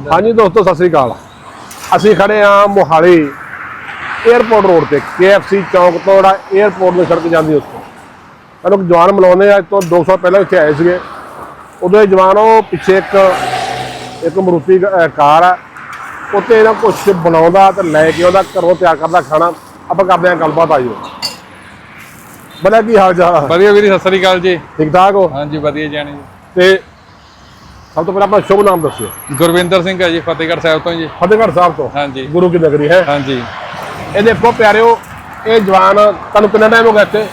ਹਾਂਜੀ ਦੋਸਤੋ ਸਤਿ ਸ੍ਰੀ ਅਕਾਲ। ਅਸੀਂ ਖੜੇ ਆ ਮੋਹਾਲੀ 에ਅਰਪੋਰਟ ਰੋਡ ਤੇ KFC ਚੌਂਕ ਤੋਂ ਜਿਹੜਾ 에ਅਰਪੋਰਟ ਨੂੰ ਸੜਕ ਜਾਂਦੀ ਉੱਥੋਂ। ਸਾਨੂੰ ਜਵਾਨ ਮਿਲਾਉਂਦੇ ਆ ਅੱਜ ਤੋਂ 200 ਪਹਿਲਾਂ ਇੱਥੇ ਆਏ ਸੀਗੇ। ਉਦੋਂ ਇਹ ਜਵਾਨ ਉਹ ਪਿੱਛੇ ਇੱਕ ਇੱਕ ਮਰੂਤੀ ਕਾਰ ਆ। ਉੱਤੇ ਇਹਨਾਂ ਕੁਝ ਬਣਾਉਂਦਾ ਤੇ ਲੈ ਕੇ ਉਹਦਾ ਘਰੋਂ ਤਿਆਰ ਕਰਦਾ ਖਾਣਾ। ਆਪਾਂ ਕਰਦੇ ਆ ਗੱਲਬਾਤ ਆਈਓ। ਬਲਾ ਕੀ ਹਾਲ ਚਾਲ? ਆ? ਵਧੀਆ ਵੀਰੇ ਸਤਿ ਸ੍ਰੀ ਅਕਾਲ ਜੀ। ਠੀਕ ਠਾਕ ਹੋ? ਹਾਂਜੀ ਵਧੀਆ ਜਾਣੀ ਜੀ। ਤੇ ਸਭ ਤੋਂ ਪਹਿਲਾਂ ਆਪਣਾ ਸ਼ੁਭ ਨਾਮ ਦੱਸਿਓ। ਗੁਰਵਿੰਦਰ ਸਿੰਘ ਹੈ ਜੀ ਫਤਿਹਗੜ੍ਹ ਸਾਹਿਬ ਤੋਂ ਜੀ। ਫਤਿਹਗੜ੍ਹ ਸਾਹਿਬ ਤੋਂ? ਹਾਂਜੀ। ਗੁਰੂ ਕੀ ਨਗਰੀ ਹੈ? ਹਾਂਜੀ। ਇਹ ਦੇਖੋ ਪਿਆਰਿਓ ਇਹ ਜਵਾਨ ਤੁਹਾਨੂੰ ਕਿੰਨਾ ਟਾਈਮ ਹੋ ਗਿਆ ਇੱਥੇ?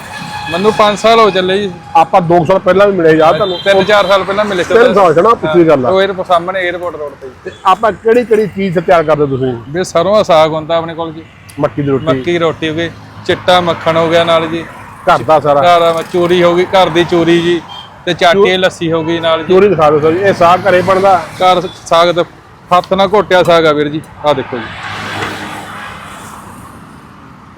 ਮੈਨੂੰ 5 ਸਾਲ ਹੋ ਚੱਲੇ ਜੀ। ਆਪਾਂ 2 ਸਾਲ ਪਹਿਲਾਂ ਵੀ ਮਿਲੇ ਯਾਦ ਤੁਹਾਨੂੰ? 3-4 ਸਾਲ ਪਹਿਲਾਂ ਮਿਲੇ ਸੀ। ਤਿੰਨ ਸਾਲ ਸੀ ਨਾ ਪਿਛਲੀ ਗੱਲ ਆ। ਉਹ 에ਅਰ ਸਾਹਮਣੇ 에ਅਰਪੋਰਟ ਰੋਡ ਤੇ। ਤੇ ਆਪਾਂ ਕਿਹੜੀ ਕਿਹੜੀ ਚੀਜ਼ ਤਿਆਰ ਕਰਦੇ ਤੁਸੀਂ? ਵੀ ਸਰੋਂ ਦਾ ਸਾਗ ਹੁੰਦਾ ਆਪਣੇ ਕੋਲ ਜੀ। ਮੱਕੀ ਦੀ ਰੋਟੀ। ਮੱਕੀ ਰੋਟੀ ਹੋ ਗਈ ਚਿੱਟਾ ਮੱਖਣ ਹੋ ਗਿਆ ਨਾਲ ਜੀ। ਘਰ ਦਾ ਸਾਰਾ। ਘਰ ਚੂਰੀ ਹੋ ਗਈ ਘਰ ਦੀ ਚੂਰੀ ਜੀ। ਤੇ ਚਾਟੀ ਲੱਸੀ ਹੋ ਗਈ ਨਾਲ ਜੀ। ਚੋਰੀ ਦਿਖਾ ਦਿਓ ਸਰ ਇਹ ਸਾਗ ਘਰੇ ਬਣਦਾ। ਘਰ ਸਾਗ ਦਾ ਹੱਥ ਨਾਲ ਘੋਟਿਆ ਸਾਗ ਆ ਵੀਰ ਜੀ। ਆਹ ਦੇਖੋ ਜੀ।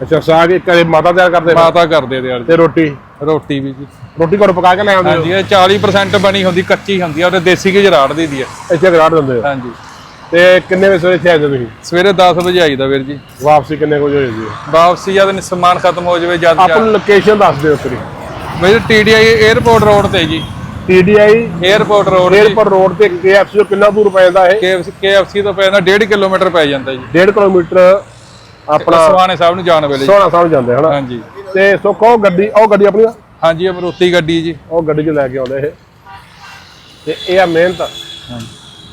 ਅੱਛਾ ਸਾਗ ਇਹ ਘਰੇ ਮਾਤਾ ਤਿਆਰ ਕਰਦੇ ਨੇ? ਮਾਤਾ ਕਰਦੇ ਦੇ ਜੀ ਤੇ ਰੋਟੀ? ਰੋਟੀ ਵੀ ਜੀ। ਰੋਟੀ ਘਰ ਪਕਾ ਕੇ ਲੈ ਆਉਂਦੇ ਹੋ? ਹਾਂਜੀ ਇਹ 40% ਬਣੀ ਹੁੰਦੀ ਕੱਚੀ ਹੁੰਦੀ ਆ ਉਹਦੇ ਦੇਸੀ ਘੀ ਚ ਰਾੜ ਦੀ ਆ। ਇੱਥੇ ਗਰਾੜ ਦਿੰਦੇ ਹੋ? ਹਾਂਜੀ। ਤੇ ਕਿੰਨੇ ਵਜੇ ਸਵੇਰੇ ਇੱਥੇ ਆਏ ਤੁਸੀਂ? ਸਵੇਰੇ 10 ਵਜੇ ਆਈਦਾ ਵੀਰ ਜੀ। ਵਾਪਸੀ ਕਿੰਨੇ ਕੁ ਵਜੇ ਹੋ ਜਾਂਦੀ ਹੈ? ਵਾਪਸੀ ਜਦ ਸਮਾਨ ਖਤਮ ਹੋ ਜਾਵੇ ਜਦ ਆਪਣੀ ਲੋਕੇਸ਼ਨ ਦੱਸ ਦਿਓ ਤੇਰੀ ਮੇਰੇ ਟੀਡੀਆਈ 에ਅਰਪੋਰਟ ਰੋਡ ਤੇ ਜੀ। TDI airport road airport road ਤੇ ਕੇਐਫਸੀ ਤੋਂ ਕਿੰਨਾ ਦੂਰ ਪੈ ਜਾਂਦਾ ਇਹ? ਕੇਐਫਸੀ ਤੋਂ ਪੈ ਜਾਂਦਾ 1.5 ਕਿਲੋਮੀਟਰ ਪੈ ਜਾਂਦਾ ਜੀ। 1.5 ਕਿਲੋਮੀਟਰ ਆਪਣਾ ਸੋਹਾਣੇ ਸਾਹਿਬ ਨੂੰ ਜਾਣ ਵੇਲੇ ਸੋਹਾਣਾ ਸਾਹਿਬ ਜਾਂਦੇ ਹਨਾ? ਹਾਂਜੀ। ਤੇ ਸੋ ਕੋ ਗੱਡੀ ਉਹ ਗੱਡੀ ਆਪਣੀ ਹਾਂਜੀ ਅਮਰੋਤੀ ਗੱਡੀ ਜੀ। ਉਹ ਗੱਡੀ 'ਚ ਲੈ ਕੇ ਆਉਂਦੇ ਇਹ। ਤੇ ਇਹ ਆ ਮਿਹਨਤ।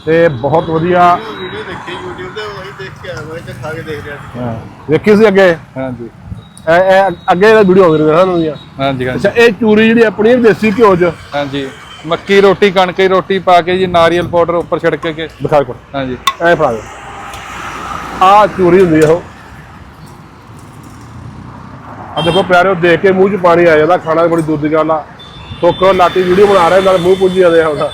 ਤੇ ਬਹੁਤ ਵਧੀਆ। ਵੀਡੀਓ ਦੇਖੀ YouTube ਤੇ ਉਹੀ ਦੇਖ ਕੇ ਆਇਆ ਮੈਂ ਤੇ ਖਾ ਕੇ ਦੇਖ ਰਿਹਾ ਸੀ। ਦੇਖੀ ਸੀ ਅੱਗੇ? ਹਾਂਜੀ। ਇਹ- ਇਹ ਅੱਗੇ ਦਾ ਵੀਡੀਓ ਹੋ ਰਹੀ ਹੈ ਨਾ ਦੀਆਂ ਹਾਂਜੀ ਹਾਂਜੀ। ਅੱਛਾ ਇਹ ਚੂਰੀ ਜਿਹੜੀ ਆਪਣੀ ਇਹ ਦੇਸੀ ਘਿਓ 'ਚ? ਹਾਂਜੀ। ਮੱਕੀ ਰੋਟੀ ਕਣਕ ਦੀ ਰੋਟੀ ਪਾ ਕੇ ਜੀ ਨਾਰੀਅਲ ਪਾਊਡਰ ਉੱਪਰ ਛਿੜਕ ਕੇ। ਦਿਖਾ ਕੋ ਹਾਂਜੀ। ਐ ਫੜਾ ਦੇ ਆ ਚੂਰੀ ਹੁੰਦੀ ਆ ਉਹ। ਆ ਦੇਖੋ ਪਿਆਰਿਓ ਦੇਖ ਕੇ ਮੂੰਹ 'ਚ ਪਾਣੀ ਆ ਜਾਂਦਾ ਖਾਣਾ ਬੜੀ ਦੂਰ ਦੀ ਗੱਲ ਆ। ਲਾਟੀ ਵੀਡੀਓ ਬਣਾ ਰਹੇ ਨਾਲ ਮੂੰਹ ਪੁੱਜੀ ਜਾਂਦੇ ਆ ਉਹਦਾ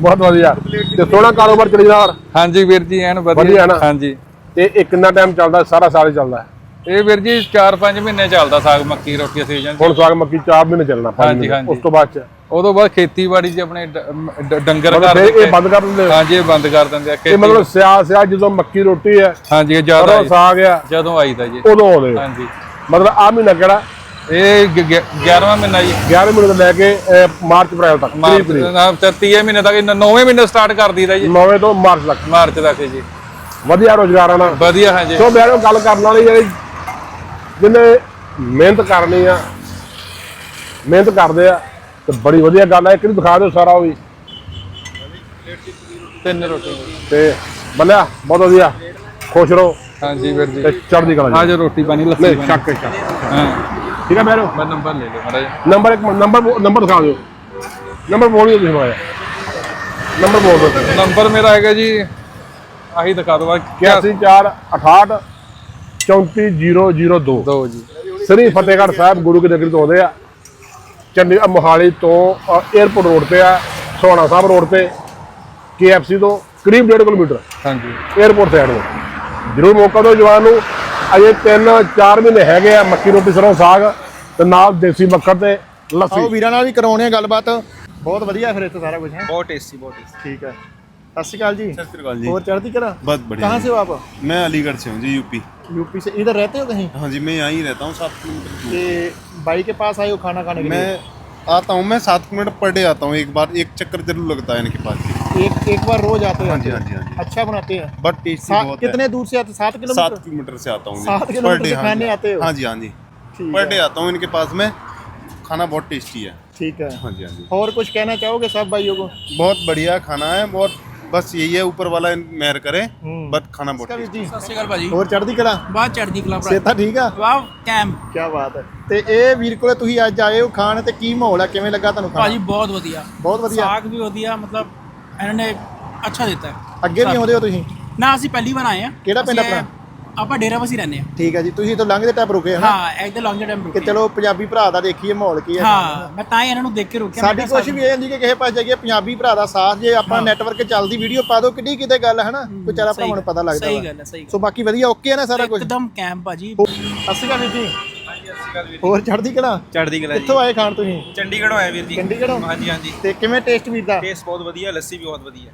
ਬਹੁਤ ਵਧੀਆ। ਤੇ ਸੋਹਣਾ ਕਾਰੋਬਾਰ ਚੱਲੀ ਜਾਂਦਾ। ਹਾਂਜੀ ਵੀਰ ਜੀ ਐਨ ਵਧੀਆ। ਵਧੀਆ ਨਾ? ਹਾਂਜੀ। ਤੇ ਇਹ ਕਿੰਨਾ ਟਾਈਮ ਚੱਲਦਾ? ਸਾਰਾ ਸਾਲ ਹੀ ਚੱਲਦਾ। ਇਹ ਵੀਰ ਜੀ 4-5 ਮਹੀਨੇ ਚੱਲਦਾ ਸਾਗ ਮੱਕੀ ਰੋਟੀ ਸੀਜ਼ਨ ਹੁਣ ਸਾਗ ਮੱਕੀ 4 ਮਹੀਨੇ ਚੱਲਣਾ ਪੰਜ ਹਾਂਜੀ, ਮਹੀਨੇ। ਹਾਂਜੀ। ਉਸ ਤੋਂ ਬਾਅਦ ਚ। ਉਦੋਂ ਬਾਅਦ ਖੇਤੀਬਾੜੀ 'ਚ ਆਪਣੇ ਡ- ਮ- ਡ- ਡੰਗਰ ਮਤਲਬ ਘਰ ਫਿਰ ਦੇ ਇਹ ਬੰਦ ਕਰ ਦਿੰਦੇ ਹੋ? ਹਾਂਜੀ ਇਹ ਬੰਦ ਕਰ ਦਿੰਦੇ ਆ ਇਹ ਖੇਤੀ। ਮਤਲਬ ਸਿਆ ਸਿਆ ਜਦੋਂ ਮੱਕੀ ਰੋਟੀ ਹੈ ਹਾਂਜੀ ਇਹ ਜ਼ਿਆਦਾ ਸਾਗ ਆ ਜਦੋਂ ਆਈਦਾ ਜੀ। ਉਦੋਂ ਆਉਂਦੇ ਹਾਂਜੀ। ਮਤਲਬ ਆ ਮਹੀਨਾ ਕਿਹੜਾ? ਇਹ 11ਵਾਂ ਮਹੀਨਾ ਜੀ। 11 ਮਹੀਨੇ ਤੋਂ ਲੈ ਕੇ ਅਹ, ਮਾਰਚ ਅਪ੍ਰੈਲ ਤੱਕ ਮਾਰਚ ਨਾ 30 ਮਹੀਨੇ ਤੱਕ 9ਵੇਂ ਮਹੀਨੇ ਸਟਾਰਟ ਕਰ ਦਈਦਾ ਜੀ। 9ਵੇਂ ਤੋਂ ਮਾਰਚ ਤੱਕ। ਮਾਰਚ ਤੱਕ ਜੀ। ਵਧੀਆ ਰੋਜ਼ਗਾਰ ਆਣਾ ਵਧੀਆ ਹਾਂਜੀ। ਸੋ ਬਿਆਰੋ ਗੱਲ ਕਰਨ ਵਾਲੀ ਜਿਹੜੀ ਜਿਹਨੇ ਮਿਹਨਤ ਕਰਨੀ ਆ ਮਿਹਨਤ ਕਰਦੇ ਆ ਤੇ ਬੜੀ ਵਧੀਆ ਗੱਲ ਆ। ਇੱਕ ਨੂੰ ਦਿਖਾ ਦਿਓ ਸਾਰਾ ਉਹ ਵੀ। ਤਿੰਨ ਰੋਟੀ। ਤੇ ਬੱਲਿਆ ਬਹੁਤ ਵਧੀਆ। ਖੁਸ਼ ਰਹੋ। ਹਾਂਜੀ ਵੀਰ ਜੀ। ਤੇ ਚੜ੍ਹਦੀ ਕਲਾ ਆ ਜੀ ਰੋਟੀ ਪਾਣੀ ਲੱਸੀ ਨਹੀਂ ਪਾਣੀ ਚੱਕ ਚੱਕ। ਹਾਂ। ਠੀਕ ਹੈ ਬਿਆਰੋ ਮੈਂ ਨੰਬਰ ਲੈ ਲਓ ਮਾੜਾ ਜਿਹਾ। ਨੰਬਰ ਇੱਕ ਨੰਬਰ ਨੰਬਰ ਦਿਖਾ ਦਿਓ। ਨੰਬਰ ਬੋਲਿਓ ਤੁਸੀਂ ਮਾਇਆ ਨੰਬਰ ਬੋਲ ਦਿਓ। ਨੰਬਰ ਮੇਰਾ ਹੈਗਾ ਜੀ ਆਹੀ ਦਿਖਾ ਦਿਓ। ਬਾਕੀ 84 68 34002 ਦੋ। ਜੀ। ਸ੍ਰੀ ਫਤਿਹਗੜ੍ਹ ਸਾਹਿਬ ਗੁਰੂ ਕੀ ਨਗਰੀ ਤੋਂ ਆਉਂਦੇ ਆ। ਚੰਡੀ ਮੋਹਾਲੀ ਤੋਂ ਏਅਰਪੋਰਟ ਰੋਡ ਤੇ ਆ ਸੋਹਣਾ ਸਾਹਿਬ ਰੋਡ ਤੇ KFC ਤੋਂ ਕਰੀਬ 1.5 ਕਿਲੋਮੀਟਰ। ਹਾਂਜੀ। ਏਅਰਪੋਰਟ 'ਤੇ। ਨੂੰ ਜ਼ਰੂਰ ਮੌਕਾ ਦਿਓ ਜਵਾਨ ਨੂੰ। ਅਜੇ 3-4 ਮਹੀਨੇ ਹੈਗੇ ਆ ਮੱਕੀ ਰੋਟੀ ਸਰੋਂ ਸਾਗ ਤੇ ਨਾਲ ਦੇਸੀ ਮੱਖਣ ਤੇ ਲੱਸੀ। ਆਓ ਵੀਰਾਂ ਨਾਲ ਵੀ ਕਰਾਉਣੇ ਆ ਗੱਲਬਾਤ। ਬਹੁਤ ਵਧੀਆ ਫਿਰ ਇੱਥੇ ਸਾਰਾ ਕੁਝ ਹੈ? ਬਹੁਤ ਟੇਸਟੀ ਬਹੁਤ ਠੀਕ ਹੈ। सत श्रीकाल जी सत श्रीकाल जी और चढ़ती कला बहुत बढ़िया कहाँ से हो आप मैं अलीगढ़ से हूँ जी यूपी यूपी से इधर रहते हो कहीं हाँ जी मैं यहाँ ही रहता हूँ सात किलोमीटर दूर कि भाई के पास आए हो खाना खाने के मैं लिए आता हूँ मैं सात किलोमीटर पर डे आता हूँ एक बार एक चक्कर ज़रूर लगता है इनके पास जी एक एक बार रोज आते हो हाँ जी, जाते हो? हाँ जी, हाँ जी। अच्छा बनाते हैं बट टेस्टी कितने दूर से आते सात किलोमीटर सात किलोमीटर से आता हूँ सात। किलोमीटर हाँ खाने। आते हो? हाँ जी हाँ जी पर डे आता हूँ इनके पास में खाना बहुत टेस्टी है ठीक है हाँ जी हाँ जी और कुछ कहना चाहोगे सब भाइयों को बहुत बढ़िया खाना है बहुत बस यही है ऊपर वाला मेहर करे हम्म। बट खाना बहुत इसका भी tasty जी ਸਤਿ ਸ਼੍ਰੀ ਅਕਾਲ ਭਾਜੀ ਹੋਰ ਚੜ੍ਹਦੀ ਕਲਾ ਬਾਅਦ ਚੜ੍ਹਦੀ ਕਲਾ ਭਰਾ ਸੇਤਾ ਠੀਕ ਆ ਵਾਹ ਕੈਮ ਕੀ ਬਾਤ ਹੈ ਤੇ ਇਹ ਵੀਰ ਕੋਲੇ ਤੁਸੀਂ ਅੱਜ ਆਏ ਹੋ ਖਾਣ ਤੇ ਕੀ ਮਾਹੌਲ ਹੈ ਕਿਵੇਂ ਲੱਗਾ ਤੁਹਾਨੂੰ ਭਾਜੀ ਖਾਣਾ ਬਹੁਤ ਵਧੀਆ ਬਹੁਤ ਵਧੀਆ ਸਾਗ ਵੀ ਵਧੀਆ ਮਤਲਬ ਇਹਨਾਂ ਨੇ ਅੱਛਾ ਦਿੱਤਾ ਹੈ। ਅੱਗੇ ਵੀ ਆਉਂਦੇ ਹੋ ਤੁਸੀਂ ਨਾ ਅਸੀਂ ਪਹਿਲੀ ਵਾਰ ਆਏ ਆ ਕਿਹੜਾ ਪਿੰਡ ਆਪਣਾ? ਆਪਾਂ ਡੇਰਾ ਬਸੀ ਰਹਿੰਦੇ ਆ ਠੀਕ ਹੈ ਜੀ ਤੁਸੀਂ ਤਾਂ ਲੰਘਦੇ ਟਾਈਪ ਰੁਕੇ ਹੋ ਨਾ ਹਾਂ ਇੱਧਰ ਲੌਂਗ ਟਾਈਮ ਕਿ ਰੁਕੇ ਚਲੋ ਪੰਜਾਬੀ ਭਰਾ ਦਾ ਦੇਖੀਏ ਮਾਹੌਲ ਕੀ ਹੈ। ਹਾਂ ਮੈਂ ਤਾਂ ਹੀ ਇਹਨਾਂ ਨੂੰ ਦੇਖ ਕੇ ਰੁਕਿਆ ਸਾਡੀ ਕਿਹਾ ਕੋਸ਼ਿਸ਼ ਵੀ ਇਹ ਹੁੰਦੀ ਕਿ ਕਿਸੇ ਪਾਸੇ ਜਾਈਏ ਪੰਜਾਬੀ ਭਰਾ ਦਾ ਸਾਥ ਜੇ ਆਪਾਂ ਨੈਟਵਰਕ ਚੱਲਦੀ ਵੀਡੀਓ ਪਾ ਦੋ ਕਿੱਡੀ ਕਿਤੇ ਗੱਲ ਹੈ ਨਾ ਕੋਈ ਚਾਰਾ ਸਹੀ ਭਰਾਵਾਂ ਨੂੰ ਪਤਾ ਲੱਗਦਾ ਸਹੀ ਵਾ। ਗੱਲ ਹੈ ਸਹੀ ਸੋ ਬਾਕੀ ਵਧੀਆ ਓਕੇ ਹੈ ਨਾ ਸਾਰਾ ਕੁਝ ਇੱਕਦਮ ਕੈਮ ਭਾਜੀ ਸਤਿ ਸ਼੍ਰੀ ਅਕਾਲ ਵੀਰ ਜੀ। ਹੋਰ ਚੜ੍ਹਦੀ ਕਲਾ? ਚੜ੍ਹਦੀ ਕਲਾ ਜੀ। ਕਿੱਥੋਂ ਆਏ ਖਾਣ ਤੁਸੀਂ? ਚੰਡੀਗੜ੍ਹੋਂ ਆਏ ਵੀਰ ਜੀ। ਚੰਡੀਗੜ੍ਹੋਂ? ਹਾਂਜੀ ਹਾਂਜੀ। ਤੇ ਕਿਵੇਂ ਟੇਸਟ ਵੀਰ ਦਾ? ਟੇਸਟ ਬਹੁਤ ਵਧੀਆ ਲੱਸੀ ਵੀ ਬਹੁਤ ਵਧੀਆ।